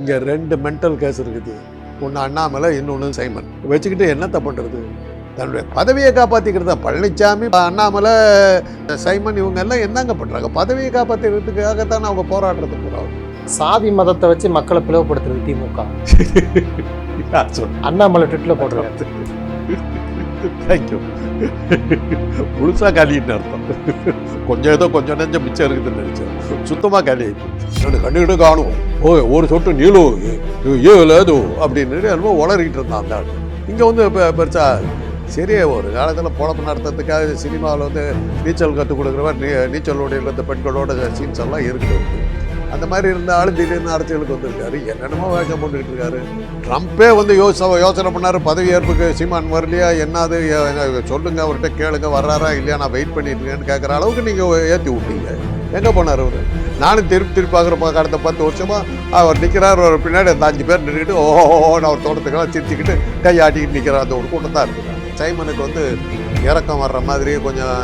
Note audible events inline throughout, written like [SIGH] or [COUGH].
இங்கே ரெண்டு mental case இருக்குது. ஒன்று அண்ணாமலை இன்னொன்று சைமன். வச்சுக்கிட்டு என்னத்தை பண்ணுறது தன்னுடைய பதவியை காப்பாற்றிக்கிறதா பழனிசாமி அண்ணாமலை சைமன் இவங்க எல்லாம் என்னங்க பண்ணுறாங்க பதவியை காப்பாற்றிக்கிறதுக்காகத்தானே அவங்க போராடுறது போகிறாங்க சாதி மதத்தை வச்சு மக்களை பிளவுபடுத்துறது திமுக. அண்ணாமலை ட்விட்டில் போட்டிருக்காரு. தேங்க்யூ முழுசாக காலின்னு அர்த்தம். கொஞ்சம் ஏதோ கொஞ்சம் நெஞ்சம் மிச்சம் இருக்குதுன்னு நினச்சேன். சுத்தமாக காலி ரெண்டு கண்டுக்கிட்டு காணும். ஓ ஒரு சொட்டு நீளும் ஏ லேதோ அப்படின்னு என்னமோ உளறிக்கிட்டு இருந்தான் அந்த ஆள். இங்கே வந்து இப்போ பெருசா சரி ஒரு காலத்தில் பொழப்பு நடத்துறதுக்காக சினிமாவில் வந்து நீச்சல் கற்றுக் கொடுக்குறவர் நீ நீச்சல் உடையில் இருந்த பெண்களோட சீன்ஸ் எல்லாம் இருக்குது. அந்த மாதிரி இருந்த ஆள் திடீர்னு அரசியலுக்கு வந்திருக்காரு. என்னென்னமோ வேஷம் போட்டுக்கிட்டு இருக்காரு. ட்ரம்ப்பே வந்து யோச யோசனை பண்ணார். பதவி ஏற்புக்கு சீமான் வரலையா? என்னது? சொல்லுங்க அவர்கிட்ட கேளுங்க வர்றாரா இல்லையா? நான் வெயிட் பண்ணிட்டு இருக்கேன்னு கேட்குற அளவுக்கு நீங்கள் ஏற்றி விட்டீங்க. எங்கே போனார் அவர்? நானும் திருப்பி திருப்பி பார்க்குற கடந்த பத்து வருஷமாக அவர் நிற்கிறார் அவர் பின்னாடி அந்த அஞ்சு பேர் நின்றுக்கிட்டு ஓஹோன்னு அவர் தோட்டத்துக்கெல்லாம் சிரிச்சுக்கிட்டு கையாட்டிக்கிட்டு நிற்கிறார் அந்த ஒரு கூட்டம் தான் இருக்குது. சைமனுக்கு வந்து இறக்கம் வர்ற மாதிரி கொஞ்சம்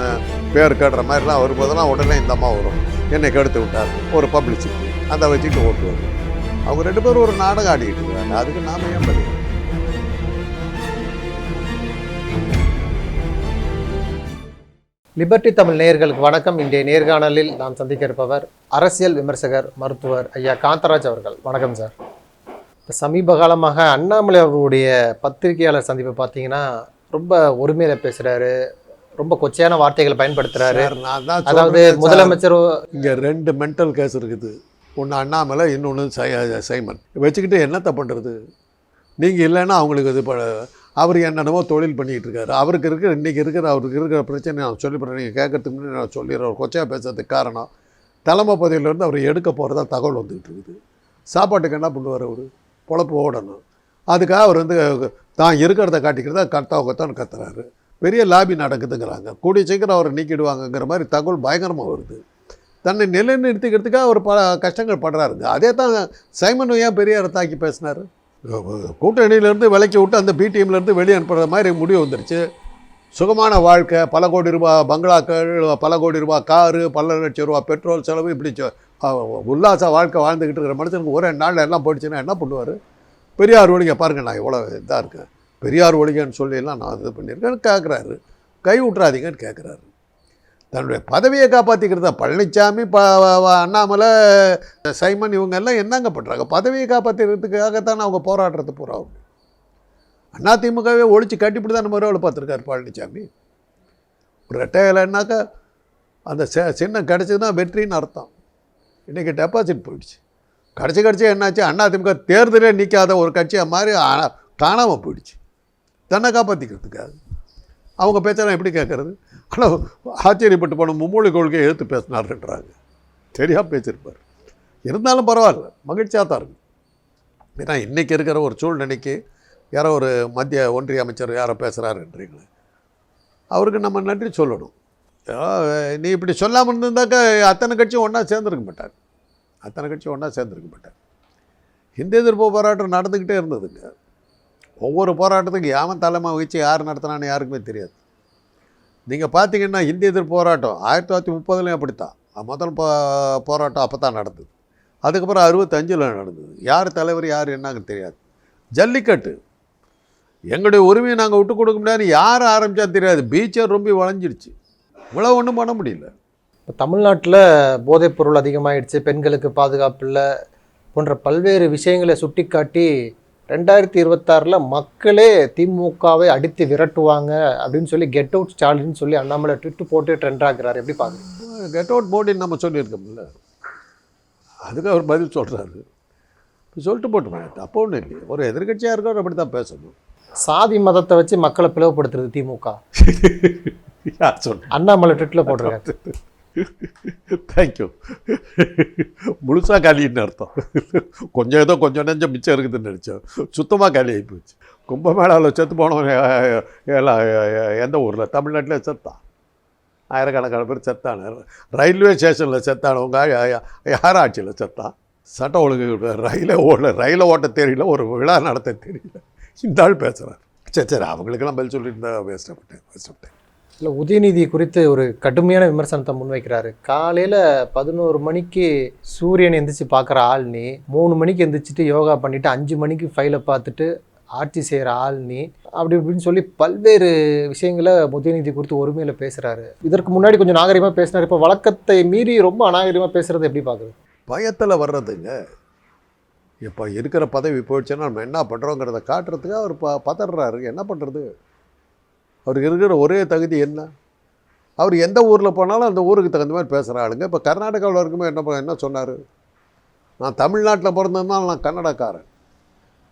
பேர் கேடுற மாதிரிலாம் வரும்போதெல்லாம் உடனே இந்த அம்மா வரும். என்னை கெடுத்து விட்டார். ஒரு பப்ளிசிட்டி அதை வச்சுட்டு ஓட்டுவார். அவங்க ரெண்டு பேரும் ஒரு நாடகம் ஆடிக்கிட்டு இருக்காங்க. அதுக்கு நாம ஏன் பண்ணி லிபர்டி தமிழ் நேயர்களுக்கு வணக்கம். இன்றைய நேர்காணலில் நாம் சந்திக்க இருப்பவர் அரசியல் விமர்சகர் மருத்துவர் ஐயா காந்தராஜ் அவர்கள். வணக்கம் சார். இப்போ சமீப காலமாக அண்ணாமலை அவர்களுடைய பத்திரிகையாளர் சந்திப்பை பார்த்தீங்கன்னா ரொம்ப ஒருமையில பேசுகிறாரு ரொம்ப கொச்சையான வார்த்தைகளை பயன்படுத்துறாரு. சார், நான் தான் அதாவது. முதலமைச்சர் இங்க ரெண்டு மென்டல் கேஸ் இருக்குது. ஒன்று அண்ணாமலை இன்னொன்று சை சைமன். வச்சுக்கிட்டு என்னத்தை பண்ணுறது நீங்கள் இல்லைன்னா அவங்களுக்கு இது ப அவர் என்னென்னமோ தொழில் பண்ணிக்கிட்டு இருக்காரு. அவருக்கு இருக்கிற இன்றைக்கி இருக்கிற அவருக்கு இருக்கிற பிரச்சனை நான் சொல்லிப்படுறேன் நீங்கள் கேட்கறதுக்கு முன்னாடி நான் சொல்லிடுறேன். அவர் கொச்சையாக பேசுறதுக்கு காரணம். தலைமை பதவியிலேருந்து அவர் எடுக்க போகிறதா தகவல் வந்துக்கிட்டு இருக்குது. சாப்பாட்டுக்கு என்ன பண்ணுவார் அவர்? பொழப்பு ஓடணும். அதுக்காக அவர் வந்து தான் இருக்கிறத காட்டிக்கிறதா கத்தா கத்தான்னு கத்துறாரு. பெரிய லாபி நடக்குதுங்கிறாங்க. கூடிய சீக்கிரம் அவரை நீக்கிடுவாங்கங்கிற மாதிரி தகவல் பயங்கரமாக வருது. தன்னை நிலைநிறுத்திக்கிறதுக்காக அவர் பல கஷ்டங்கள் படுறாருங்க. அதே தான் சைமன் ஏன் பெரிய தாக்கி பேசினார். கூட்டணியிலேருந்து விலைக்கு விட்டு அந்த பிடிஎம்லேருந்து வெளியே அனுப்புகிற மாதிரி முடிவு வந்துருச்சு. சுகமான வாழ்க்கை பல கோடி ரூபா பங்களாக்கள் பல கோடி ரூபா காரு பல லட்சம் ரூபா பெட்ரோல் செலவு இப்படி உல்லாச வாழ்க்கை வாழ்ந்துக்கிட்டு இருக்கிற மனுஷனுக்கு ஒரே நாளில் எல்லாம் போயிடுச்சுன்னா என்ன பண்ணுவார்? பெரியார் ஒழிங்க பாருங்கள் நான் இவ்வளோ இதாக இருக்கேன். பெரியார் ஒழிகன்னு சொல்லியெல்லாம் நான் இது பண்ணியிருக்கேன்னு கேட்குறாரு கை விட்றாதீங்கன்னு கேட்குறாரு தன்னுடைய பதவியை காப்பாற்றிக்கிறதா பழனிசாமி ப அண்ணாமலை சைமன் இவங்க எல்லாம் என்னங்க பண்ணுறாங்க பதவியை காப்பாற்றிக்கிறதுக்காகத்தான் அவங்க போராடுறது பூரா அண்ணா திமுகவே ஒழிச்சு கட்டிப்பிட்டு தான் நம்ம ரோல் பார்த்துருக்காரு பழனிசாமி ஒரு ரெட்டையிலன்னாக்கா அந்த செ சின்னம் கிடச்சதுன்னா வெற்றின்னு அர்த்தம். இன்றைக்கி டெபாசிட் போயிடுச்சு. கடைசி கடைசி என்னாச்சு? அதிமுக தேர்தலே நிற்காத ஒரு கட்சியாக மாதிரி காணாமல் போயிடுச்சு. தன்னை காப்பாற்றிக்கிறதுக்காக அவங்க பேச்செல்லாம் எப்படி கேட்குறது? ஆனால் ஆச்சரியப்பட்டு போன மும்மொழி கொள்கையை எடுத்து பேசினாருன்றாங்க. சரியாக பேசியிருப்பார். இருந்தாலும் பரவாயில்ல மகிழ்ச்சியாக தான் இருக்கும் ஏன்னா இன்றைக்கி இருக்கிற ஒரு சூழ்நிலைக்கு யாரோ ஒரு மத்திய ஒன்றிய அமைச்சர் யாரோ பேசுகிறாருன்றீங்களே அவருக்கு நம்ம நன்றி சொல்லணும். நீ இப்படி சொல்லாமல் இருந்திருந்தாக்க அத்தனை கட்சியும் ஒன்றா சேர்ந்துருக்க மாட்டார். அத்தனை கட்சியும் ஒன்றா சேர்ந்துருக்க மாட்டார். இந்த எதிர்ப்பு போராட்டம் நடந்துக்கிட்டே இருந்ததுங்க. ஒவ்வொரு போராட்டத்துக்கு யாவன் தலைமை வச்சு யார் நடத்தினான்னு யாருக்குமே தெரியாது. நீங்கள் பார்த்தீங்கன்னா இந்திய எதிர்ப்பு போராட்டம் ஆயிரத்தி தொள்ளாயிரத்தி முப்பதுலேயும் அப்படித்தான். அது முதல் போ போராட்டம் அப்போ தான் நடந்தது. அதுக்கப்புறம் அறுபத்தஞ்சில் நடந்தது. யார் தலைவர் யார் என்னன்னு தெரியாது. ஜல்லிக்கட்டு. எங்களுடைய உரிமையை நாங்கள் விட்டு கொடுக்க முடியாது யார் ஆரம்பித்தா தெரியாது. பீச்சே ரொம்ப வளைஞ்சிடுச்சு. இவ்வளோ ஒன்றும் பண்ண முடியல. இப்போ தமிழ்நாட்டில் போதைப்பொருள் பொருள் பெண்களுக்கு பாதுகாப்பு இல்லை. போன்ற பல்வேறு விஷயங்களை சுட்டிக்காட்டி ரெண்டாயிரத்தி இருபத்தாறில் மக்களே திமுகவை அடித்து விரட்டுவாங்க அப்படின்னு சொல்லி கெட் அவுட் ஸ்டாலின்னு சொல்லி அண்ணாமலை ட்விட்டு போட்டு ட்ரெண்ட் ஆக்குறாரு. எப்படி பார்க்குறீங்க? கெட் அவுட் மோடின்னு நம்ம சொல்லியிருக்கோம்ல. அதுக்கு அவர் பதில் சொல்கிறாரு சொல்லிட்டு போட்டுமே? தப்பு ஒன்றும் இல்லையே. ஒரு எதிர்கட்சியாக இருக்கவர் அப்படி தான் பேசணும். சாதி மதத்தை வச்சு மக்களை பிளவுபடுத்துறது திமுக. [LAUGHS] யார் அண்ணாமலை ட்விட்டில் போட்டிருக்காரு. தேங்க்யூ முழுசாக காலின்னு அர்த்தம் கொஞ்சம் ஏதோ கொஞ்சம் நெஞ்சம் மிச்சம் இருக்குதுன்னு நினச்சோம் சுத்தமாக காலி ஆகி போச்சு கும்பமேளாவில் செத்து போனவன் எல்லாம் எந்த ஊரில் தமிழ்நாட்டில் செத்தான் ஆயிரக்கணக்கான பேர் செத்தான ரயில்வே ஸ்டேஷனில் செத்தானவங்க யார் ஆட்சியில் செத்தான் சட்டம் ஒழுங்கு ரயிலே ஓட ரயிலை ஓட்ட தெரியல ஒரு விழா நடத்த தெரியல இந்த ஆள் பேசுகிறார் சரி சரி அவங்களுக்கெல்லாம் பதில் சொல்லியிருந்தா வேஸ்டப்பட்டேன் வேஸ்டப்பட்டேன் இல்லை உதயநிதி குறித்து ஒரு கடுமையான விமர்சனத்தை முன்வைக்கிறாரு. காலையில் பதினோரு மணிக்கு சூரியன் எந்திரிச்சு பார்க்குற ஆள் நீ மூணு மணிக்கு எந்திரிச்சிட்டு யோகா பண்ணிவிட்டு அஞ்சு மணிக்கு ஃபைலை பார்த்துட்டு ஆட்சி செய்கிற ஆள் நீ அப்படி இப்படின்னு சொல்லி பல்வேறு விஷயங்களை உதயநிதி குறித்து ஒருமையில் பேசுகிறாரு இதற்கு முன்னாடி கொஞ்சம் நாகரிகமாக பேசினார். இப்போ வழக்கத்தை மீறி ரொம்ப அநாகரிகமாக பேசுகிறது எப்படி பார்க்குறது? பயத்தில் வர்றதுங்க. இப்போ இருக்கிற பதவி போயிடுச்சுன்னா நம்ம என்ன பண்ணுறோங்கிறத காட்டுறதுக்கு அவர் ப பதறாரு என்ன பண்ணுறது அவருக்கு இருக்கிற ஒரே தகுதி என்ன? அவர் எந்த ஊரில் போனாலும் அந்த ஊருக்கு தகுந்த மாதிரி பேசுகிற ஆளுங்க. இப்போ கர்நாடகாவில் இருக்குமே என்ன என்ன சொன்னார்? நான் தமிழ்நாட்டில் பிறந்ததுனால நான் கன்னடக்காரன்.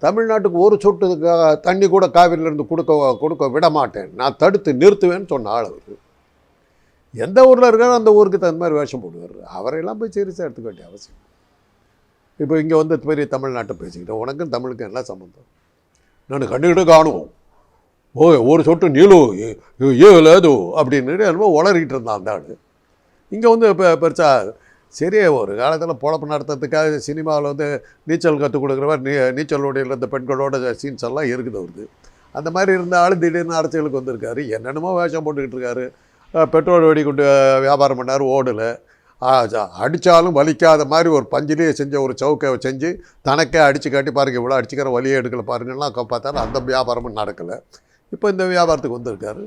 தமிழ்நாட்டுக்கு ஒரு சொட்டு க- தண்ணி கூட காவிரியிலேருந்து கொடுக்க கொடுக்க விட மாட்டேன். நான் தடுத்து நிறுத்துவேன்னு சொன்ன ஆள் அவர். எந்த ஊரில் இருக்காரோ அந்த ஊருக்கு தகுந்த மாதிரி வேஷம் போடுவார். அவரையெல்லாம் போய் சீரியஸாக எடுத்துக்க வேண்டிய அவசியம் இப்போ இங்கே வந்து பெரிய தமிழ்நாட்டை பேசிக்கிட்டேன் உனக்கும் தமிழுக்கும் என்ன சம்மந்தம் நான் கண்டுகிட்டு காணுவோம். ஓ ஒரு சொட்டு நீலு ஏழு ஏதோ அப்படின்னு என்னமோ உளறிக்கிட்டு இருந்தான் அந்த ஆள். இங்கே வந்து இப்போ பெருசாக சரி ஒரு காலத்தில் பொழப்பு நடத்துறதுக்காக சினிமாவில் வந்து நீச்சல் கற்றுக் கொடுக்குறவர் நீ நீச்சல் ஓடியில் இருந்த பெண்களோட சீன்ஸ் எல்லாம் இருக்குது அவருக்கு. அந்த மாதிரி இருந்த ஆள் திடீர்னு அரசியலுக்கு வந்திருக்காரு. என்னென்னமோ வேஷம் போட்டுக்கிட்டு இருக்காரு. பெட்ரோல் வெடி கொண்டு வியாபாரம் பண்ணார் ஓடலை. அடித்தாலும் வலிக்காத மாதிரி ஒரு பஞ்சிலேயே செஞ்ச ஒரு சவுக்கை செஞ்சு தனக்கே அடித்து காட்டி பாருங்க இவ்வளோ அடிச்சுக்கிற வலியே எடுக்கலை பாருங்கள்லாம் பார்த்தாலும் அந்த வியாபாரமும் நடக்கலை. இப்போ இந்த வியாபாரத்துக்கு வந்திருக்காரு.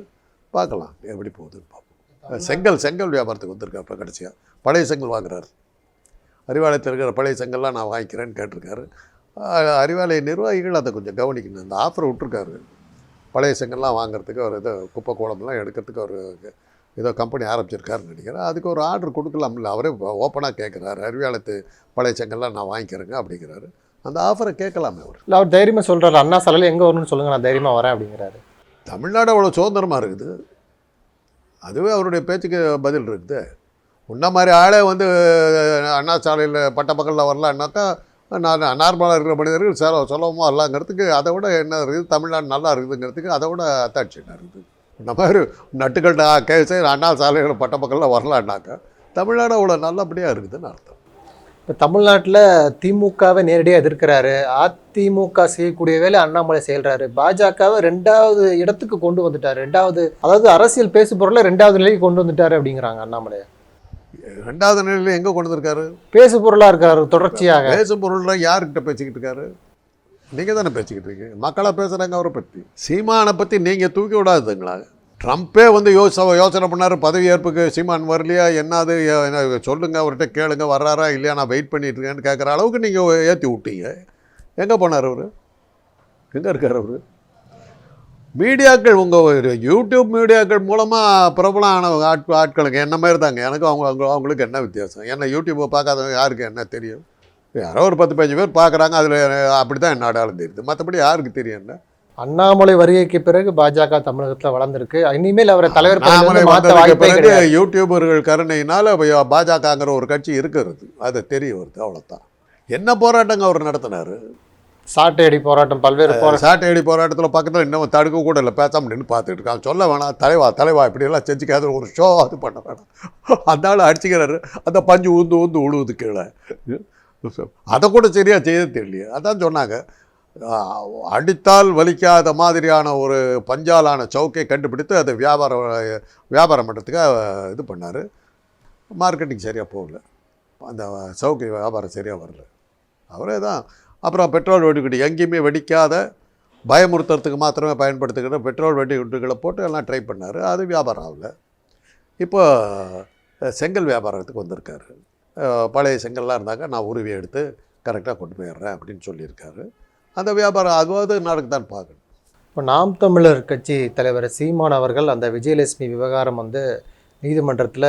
பார்க்கலாம் எப்படி போகுதுன்னு பார்ப்போம். செங்கல் செங்கல் வியாபாரத்துக்கு வந்திருக்காரு இப்போ கடைசியாக பழைய செங்கல் வாங்குறாரு. அறிவாலயத்தில் இருக்கிற பழைய செங்கல்லாம் நான் வாங்கிக்கிறேன்னு கேட்டிருக்காரு. அறிவாலய நிர்வாகிகள் அதை கொஞ்சம் கவனிக்கணும். அந்த ஆஃபரை விட்டுருக்காரு. பழைய செங்கல்லாம் வாங்குறதுக்கு அவர் ஏதோ குப்பை கோலம்லாம் எடுக்கிறதுக்கு அவர் ஏதோ கம்பெனி ஆரம்பிச்சிருக்காருன்னு நினைக்கிறேன். அதுக்கு ஒரு ஆர்டர் கொடுக்கலாம்ல அவரே ஓப்பனாக கேட்குறாரு. அறிவாலயத்து பழைய செங்கல்லாம் நான் வாங்கிக்கிறேங்க அப்படிங்கிறாரு. அந்த ஆஃபரை கேட்கலாமே அவர். இல்லை அவர் தைரியமாக சொல்கிறாரு அண்ணா சாலையில் எங்கே வரணும்னு சொல்லுங்கள் நான் தைரியமாக வரேன் அப்படிங்கிறாரு. தமிழ்நாடு அவ்வளோ சுதந்திரமாக இருக்குது. அதுவே அவருடைய பேச்சுக்கு பதில் இருக்குது. உன்ன மாதிரி ஆளே வந்து அண்ணா சாலையில் பட்ட பக்கத்தில் வரலான்னாக்கா நான் நார்மலாக இருக்கிற மனிதர்கள் செல சுலபமாக வரலாங்கிறதுக்கு அதை விட என்ன இருக்குது தமிழ்நாடு நல்லா இருக்குதுங்கிறதுக்கு அதை விட அத்தாட்சி என்ன இருக்குது? இந்த மாதிரி நட்டுக்கட்ட கேஸே அண்ணா சாலையில் பட்ட பக்கத்தில் வரலான்னாக்கா தமிழ்நாடு அவ்வளோ நல்லபடியாக இருக்குதுன்னு அர்த்தம். இப்போ தமிழ்நாட்டில் திமுகவை நேரடியாக எதிர்க்கிறாரு. அதிமுக செய்யக்கூடிய வேலை அண்ணாமலை செய்கிறாரு பாஜகவை ரெண்டாவது இடத்துக்கு கொண்டு வந்துட்டார். ரெண்டாவது அதாவது அரசியல் பேசு பொருளை ரெண்டாவது நிலைக்கு கொண்டு வந்துட்டாரு அப்படிங்கிறாங்க அண்ணாமலை. ரெண்டாவது நிலையில் எங்கே கொண்டு வந்திருக்காரு? பேசு பொருளாக இருக்காரு தொடர்ச்சியாக. பேசும் பொருள்லாம் யாருக்கிட்ட பேசிக்கிட்டு இருக்காரு? நீங்கள் தானே பேசிக்கிட்டு இருக்கீங்க. மக்களாக பேசுகிறாங்க அவரை பற்றி சீமானை பற்றி நீங்கள் தூக்கி விடாதுங்களா ட்ரம்ப்பே வந்து யோச யோசனை பண்ணார். பதவி ஏற்புக்கு சீமான் வரலையா? என்னது? என்ன சொல்லுங்கள் அவர்கிட்ட கேளுங்க வர்றாரா இல்லையா? நான் வெயிட் பண்ணிட்டு இருக்கேன்னு கேட்குற அளவுக்கு நீங்கள் ஏற்றி விட்டீங்க. எங்கே போனார் அவர்? எங்கே இருக்கார் அவர்? மீடியாக்கள் உங்கள் யூடியூப் மீடியாக்கள் மூலமாக பிரபலம் ஆனவங்க ஆட் ஆட்களுக்கு என்ன மாதிரி தாங்க? எனக்கு அவங்க அவங்க அவங்களுக்கு என்ன வித்தியாசம்? என்ன யூடியூப்பை பார்க்காதவங்க யாருக்கு என்ன தெரியும்? யாரோ ஒரு பத்து பதினஞ்சு பேர் பார்க்குறாங்க அதில் அப்படி தான் என்ன அடையாளம் தெரியுது. மற்றபடி யாருக்கு தெரியும் என்ன? அண்ணாமலை வருகைக்கு பிறகு பாஜக தமிழகத்தில் வளர்ந்துருக்கு. இனிமேல் அவரை தலைவர் பிறகு யூடியூபர்கள் கருணையினால் பாஜகங்கிற ஒரு கட்சி இருக்கிறது. அது தெரிய வருது அவ்வளோதான் என்ன போராட்டங்க அவர் நடத்தினார்? சாட்டையடி போராட்டம் பல்வேறு போராட்டம் சாட்டையடி போராட்டத்தில் பக்கத்தில் இன்னும் தடுக்க கூட இல்லை பேசாம நின்று பார்த்துட்டு இருக்கான். சொல்ல வேணாம் தலைவா தலைவா இப்படியெல்லாம் செஞ்சுக்காத ஒரு ஷோ அது பண்ண வேணாம். அந்த ஆள் அடிச்சுக்கிறாரு. அந்த பஞ்சு ஊந்து ஊந்து உழுவுது கீழே. அதை கூட சரியாக செய்ய தெரியலையே. அதான் சொன்னாங்க. அடித்தால் வலிக்காத மாதிரியான ஒரு பஞ்சாலான சவுக்கை கண்டுபிடித்து அதை வியாபாரம் வியாபாரம் பண்ணுறதுக்காக இது பண்ணார். மார்க்கெட்டிங் சரியாக போகல. அந்த சவுக்கு வியாபாரம் சரியாக வரல. அவரே தான். அப்புறம் பெட்ரோல் வெடிகுண்டு எங்கேயுமே வெடிக்காத பயமுறுத்துறதுக்கு மாத்திரமே பயன்படுத்துகிற பெட்ரோல் வெடிகுண்டுகளை போட்டு எல்லாம் ட்ரை பண்ணார். அது வியாபாரம் ஆகல. இப்போ செங்கல் வியாபாரத்துக்கு வந்திருக்காரு. பழைய செங்கல்லாம் இருந்தாங்க. நான் உருவி எடுத்து கரெக்டாக கொண்டு போயிடுறேன் அப்படின்னு சொல்லியிருக்காரு. அந்த வியாபாரம் அதுவாவது நாளைக்கு தான் பார்க்கணும். இப்போ நாம் தமிழர் கட்சி தலைவர் சீமான் அவர்கள் அந்த விஜயலட்சுமி விவகாரம் வந்து நீதிமன்றத்தில்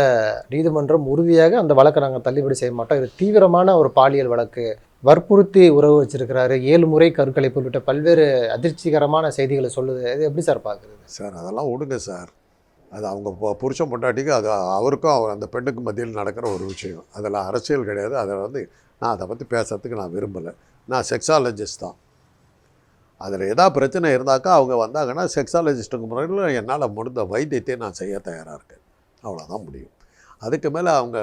நீதிமன்றம் உறுதியாக அந்த வழக்கை நாங்கள் தள்ளுபடி செய்ய மாட்டோம். இது தீவிரமான ஒரு பாலியல் வழக்கு. வற்புறுத்தி உறவு வச்சிருக்கிறாரு. ஏழு முறை கருக்கலைப்பு உள்ளிட்ட பல்வேறு அதிர்ச்சிகரமான செய்திகளை சொல்லுது. இது எப்படி சார் பார்க்குறது? சார் அதெல்லாம் விடுங்க சார். அது அவங்க புருஷன் பொண்டாட்டிக்கு அது அவருக்கும் அவர் அந்த பெண்ணுக்கும் மத்தியில் நடக்கிற ஒரு விஷயம். அதில் அரசியல் கிடையாது. அதில் வந்து நான் அதை பற்றி பேசுறதுக்கு நான் விரும்பலை. நான் செக்ஸாலஜிஸ்ட் தான். அதில் ஏதாவது பிரச்சனை இருந்தாக்கா அவங்க வந்தாங்கன்னா செக்ஸாலஜிஸ்ட்டுக்கு முறையில் என்னால் முடிந்த வைத்தியத்தை நான் செய்ய தயாராக இருக்கேன். அவ்வளோதான் முடியும். அதுக்கு மேலே அவங்க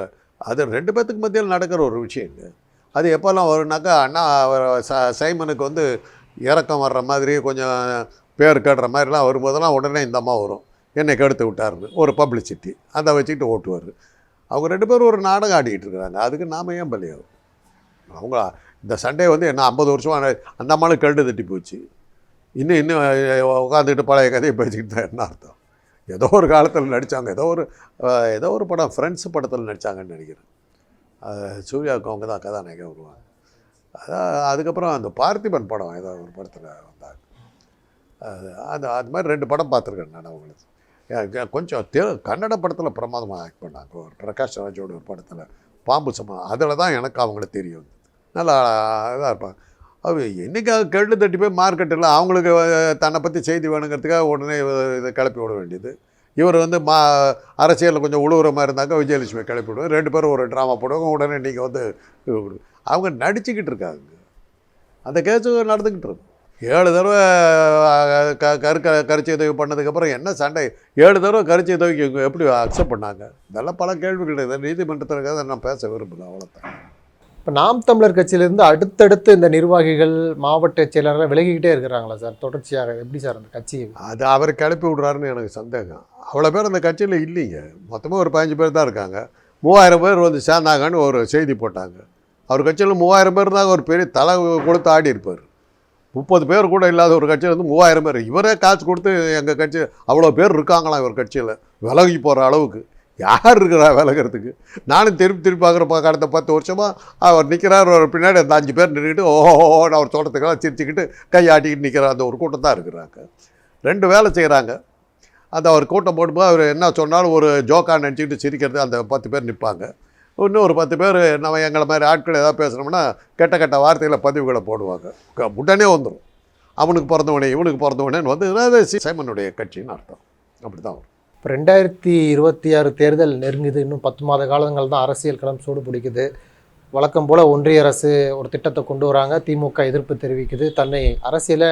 அது ரெண்டு பேர்த்துக்கு மத்தியில் நடக்கிற ஒரு விஷயங்க அது எப்போல்லாம் வரும்னாக்கா அண்ணா ச சைமனுக்கு வந்து இறக்கம் வர்ற மாதிரி கொஞ்சம் பேர் கேடுற மாதிரிலாம் வரும்போதெல்லாம் உடனே இந்த அம்மா வரும். என்னை கெடுத்து விட்டாருன்னு ஒரு பப்ளிசிட்டி அதை வச்சுக்கிட்டு ஓட்டுவார். அவங்க ரெண்டு பேரும் ஒரு நாடகம் ஆடிக்கிட்டு இருக்கிறாங்க. அதுக்கு நாம ஏன் பலியாகும்? அவங்க இந்த சண்டே வந்து என்ன ஐம்பது வருஷமாக அந்த அம்மாளும் கெடு தட்டி போச்சு. இன்னும் இன்னும் உட்காந்துக்கிட்டு பழைய கதையை பேசிக்கிட்டு தான் என்ன அர்த்தம்? ஏதோ ஒரு காலத்தில் நடித்தாங்க ஏதோ ஒரு ஏதோ ஒரு படம் ஃப்ரெண்ட்ஸ் படத்தில் நடித்தாங்கன்னு நினைக்கிறேன். சூர்யாவுக்கு அவங்க தான் கதாநாயகன் வருவாங்க. அதான் அதுக்கப்புறம் அந்த பார்த்திபன் படம் ஏதோ ஒரு படத்தில் வந்தாங்க. அது அது அது மாதிரி ரெண்டு படம் பார்த்துருக்கேன் நான் அவங்களுக்கு கொஞ்சம் தெ கன்னட படத்தில் பிரமாதமாக ஆக்ட் பண்ணாங்க. ஒரு பிரகாஷ் ராஜோட ஒரு படத்தில் பாம்பு சமா அதில் தான் எனக்கு அவங்கள தெரியும். நல்லா இதாக இருப்பாங்க. அது என்றைக்காக கெட்டு தட்டி போய் மார்க்கெட்டில் அவங்களுக்கு தன்னை பற்றி செய்தி வேணுங்கிறதுக்காக உடனே இதை கிளப்பி விட வேண்டியது. இவர் வந்து மா அரசியலில் கொஞ்சம் உழுவுற மாதிரி இருந்தாங்க விஜயலட்சுமி கிளப்பி விடுவாங்க ரெண்டு பேரும் ஒரு ட்ராமா போடுவாங்க உடனே நீங்கள் வந்து இது அவங்க நடிச்சுக்கிட்டு இருக்காங்க. அந்த கேஸு நடந்துக்கிட்டு இருக்கும் ஏழு தடவை க கருக்க கரிச்சி உதவி பண்ணதுக்கப்புறம் என்ன சண்டை? ஏழு தடவை கரிச்சி உதவிக்கு எப்படி அக்செப்ட் பண்ணாங்க? இதெல்லாம் பல கேள்விகள் இருக்குது நீதிமன்றத்திற்காக நான் பேச விரும்பல அவ்வளோதான் இப்போ நாம் தமிழர் கட்சியிலேருந்து அடுத்தடுத்து இந்த நிர்வாகிகள் மாவட்ட செயலாளர்கள் விலகிக்கிட்டே இருக்கிறாங்களா சார்? தொடர்ச்சியாக எப்படி சார் அந்த கட்சி அது அவர் கிளப்பி விட்றாருன்னு எனக்கு சந்தேகம். அவ்வளோ பேர் அந்த கட்சியில் இல்லைங்க. மொத்தமாக ஒரு பதினஞ்சு பேர் தான் இருக்காங்க. மூவாயிரம் பேர் வந்து சேர்ந்தாங்கன்னு ஒரு செய்தி போட்டாங்க. அவர் கட்சியில் மூவாயிரம் பேர் தான் ஒரு பெரிய தலை கொடுத்து ஆடி இருப்பார் முப்பது பேர் கூட இல்லாத ஒரு கட்சியில் வந்து மூவாயிரம் பேர். இவரே காசு கொடுத்து எங்கள் கட்சி அவ்வளோ பேர் இருக்காங்களாம் இவர் கட்சியில்? விலகி போகிற அளவுக்கு. யார் இருக்கிறா விலகிறதுக்கு நானும் திருப்பி திருப்பி பார்க்குறப்ப கடந்த பத்து வருஷமாக அவர் நிற்கிறார் ஒரு பின்னாடி அந்த அஞ்சு பேர் நின்றுக்கிட்டு ஓஹோன்னு அவர் தோட்டத்துக்கெல்லாம் சிரிச்சுக்கிட்டு கையாட்டிக்கிட்டு நிற்கிறார் அந்த ஒரு கூட்டம் தான் இருக்கிறாங்க. ரெண்டு வேலை செய்கிறாங்க அந்த அவர் கூட்டம் போடும்போது அவர் என்ன சொன்னாலும் ஒரு ஜோக்கா நினச்சிக்கிட்டு சிரிக்கிறது அந்த பத்து பேர் நிற்பாங்க. இன்னும் ஒரு பத்து பேர் நம்ம எங்களை மாதிரி ஆட்கள் ஏதாவது பேசுனோம்னா கெட்ட கெட்ட வார்த்தைகளை பதிவுகளை போடுவாங்க. உடனே வந்துடும் அவனுக்கு பிறந்தவனே இவனுக்கு பிறந்தவனேன்னு வந்து சைமனுடைய கட்சின்னு அர்த்தம். அப்படி தான் வரும். இப்போ ரெண்டாயிரத்தி இருபத்தி ஆறு தேர்தல் நெருங்குது. இன்னும் பத்து மாத காலங்கள் தான் அரசியல் களம் சூடு பிடிக்குது. வழக்கம் போல் ஒன்றிய அரசு ஒரு திட்டத்தை கொண்டு வராங்க. திமுக எதிர்ப்பு தெரிவிக்குது. தன்னை அரசியலை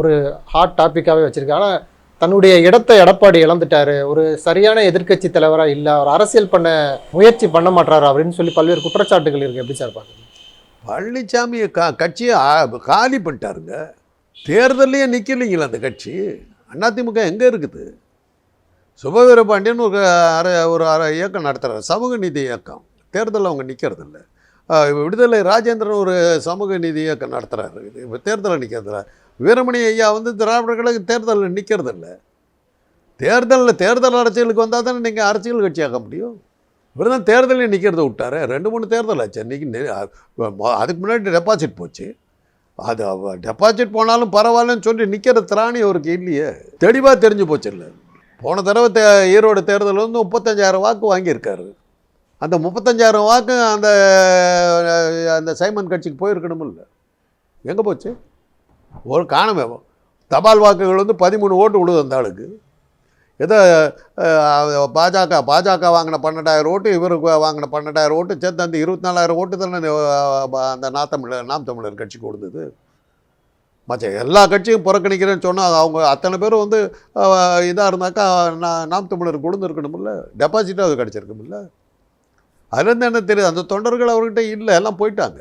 ஒரு ஹாட் டாப்பிக்காகவே வச்சிருக்கு. ஆனால் தன்னுடைய இடத்தை எடப்பாடி இழந்துட்டாரு. ஒரு சரியான எதிர்க்கட்சி தலைவராக இல்லை. அவர் அரசியல் பண்ண முயற்சி பண்ண மாட்டார் அப்படின்னு சொல்லி பல்வேறு குற்றச்சாட்டுகள் இருக்குது எப்படி சார் பார்க்குறீங்க? பழனிசாமியை க கட்சியை காலி பண்ணிட்டாருங்க. தேர்தல்லையே நிற்கலைங்களா அந்த கட்சி? அதிமுக எங்கே இருக்குது? சுபவீர பாண்டியன் ஒரு அரை ஒரு அரை இயக்கம் நடத்துகிறார் சமூக நீதி இயக்கம். தேர்தலில் அவங்க நிற்கிறதில்ல விடுதலை ராஜேந்திரன் ஒரு சமூக நீதி இயக்கம் நடத்துகிறாரு இப்போ தேர்தலில் நிற்கிறதில்ல வீரமணி ஐயா வந்து திராவிட கழக தேர்தலில் நிற்கிறதில்ல தேர்தலில் தேர்தல் அரசியலுக்கு வந்தால் தானே நீங்கள் அரசியல் கட்சியாக்க முடியும். இவர் தான் தேர்தலில் நிற்கிறத விட்டார். ரெண்டு மூணு தேர்தல் ஆச்சு. அன்றைக்கி அதுக்கு முன்னாடி டெபாசிட் போச்சு. அது டெபாசிட் போனாலும் பரவாயில்லன்னு சொல்லி நிற்கிற திராணி அவருக்கு இல்லையே. தெளிவாக தெரிஞ்சு போச்சு இல்லை. போன தடவை தே ஈரோடு தேர்தலில் வந்து முப்பத்தஞ்சாயிரம் வாக்கு வாங்கியிருக்காரு. அந்த முப்பத்தஞ்சாயிரம் வாக்கு அந்த அந்த சைமன் கட்சிக்கு போயிருக்கணுமில்ல. எங்கே போச்சு? ஒரு காணமே. தபால் வாக்குகள் வந்து பதிமூணு ஓட்டு விழுது அந்த ஆளுக்கு. ஏதோ பாஜக பாஜக வாங்கின பன்னெண்டாயிரம் ஓட்டு இவருக்கு வாங்கின பன்னெண்டாயிரம் ஓட்டு சேர்த்து அந்த இருபத்தி நாலாயிரம் ஓட்டு தானே அந்த நாம் தமிழர் நாம் தமிழர் கட்சிக்கு கொடுத்தது. மற்ற எல்லா கட்சியும் புறக்கணிக்கிறேன்னு சொன்னால் அவங்க அத்தனை பேரும் வந்து இதாக இருந்தாக்கா நான் நாம் தமிழர் கொடுத்துருக்கணுமில்ல டெபாசிட்டாக அது கிடச்சிருக்குமில்ல. அதுலேருந்து என்ன தெரியுது? அந்த தொண்டர்கள் அவர்கிட்ட இல்லை எல்லாம் போயிட்டாங்க.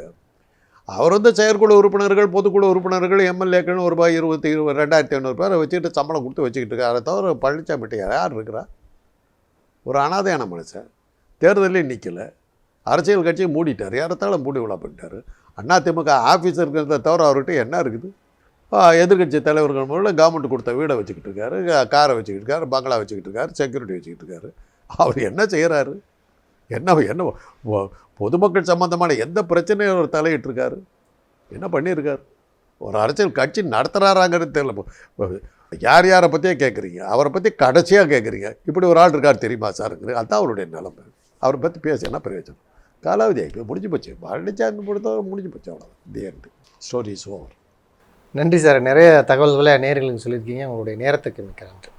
அவர் வந்து செயற்குழு உறுப்பினர்கள் பொதுக்குழு உறுப்பினர்கள் எம்எல்ஏக்கள்னு ஒரு ரூபாய் இருபத்தி இருபது ரெண்டாயிரத்தி ஐநூறு பேரை வச்சுக்கிட்டு சம்பளம் கொடுத்து வச்சுக்கிட்டு இருக்காரு. அதை தவிர பழனிசாமிட்ட யார் இருக்கிறா? ஒரு அனாதையான மனுஷன். தேர்தலே நிற்கலை அரசியல் கட்சியை மூடிட்டார். யாரத்தால மூடி விழா பண்ணிட்டார் அதிமுக ஆஃபீஸ் இருக்கிறத தவிர அவர்கிட்ட என்ன இருக்குது? எதிர்கட்சி தலைவர்கள் மூலம் கவர்மெண்ட் கொடுத்த வீடை வச்சுக்கிட்டு இருக்காரு காரை வச்சுக்கிட்டு இருக்காரு பங்களா வச்சுக்கிட்டு இருக்காரு செக்யூரிட்டி வச்சுக்கிட்டு இருக்காரு. அவர் என்ன செய்கிறாரு என்ன என்ன பொ- பொதுமக்கள் சம்மந்தமான எந்த பிரச்சனையும் அவர் தலையிட்டிருக்காரு என்ன பண்ணியிருக்காரு? ஒரு அரசியல் கட்சி நடத்துகிறாராங்கிறது தெரியல. யார் யாரை பற்றியே கேட்குறீங்க? அவரை பற்றி கடைசியாக கேட்குறீங்க. இப்படி ஒரு ஆள் இருக்கார் தெரியுமா சாருங்கிறது அதுதான் அவருடைய நிலைமை. அவரை பற்றி பேச என்ன பிரயோஜனம்? காலாவதி ஆகி முடிஞ்சு போச்சு. பழனிசாமி பொறுத்தவரை முடிஞ்சு போச்சு அவ்வளோ the end story is over நன்றி சார். நிறைய தகவல்களை நேர்களுக்கு சொல்லியிருக்கீங்க. உங்களுடைய நேரத்துக்கு மிக்க நன்றி.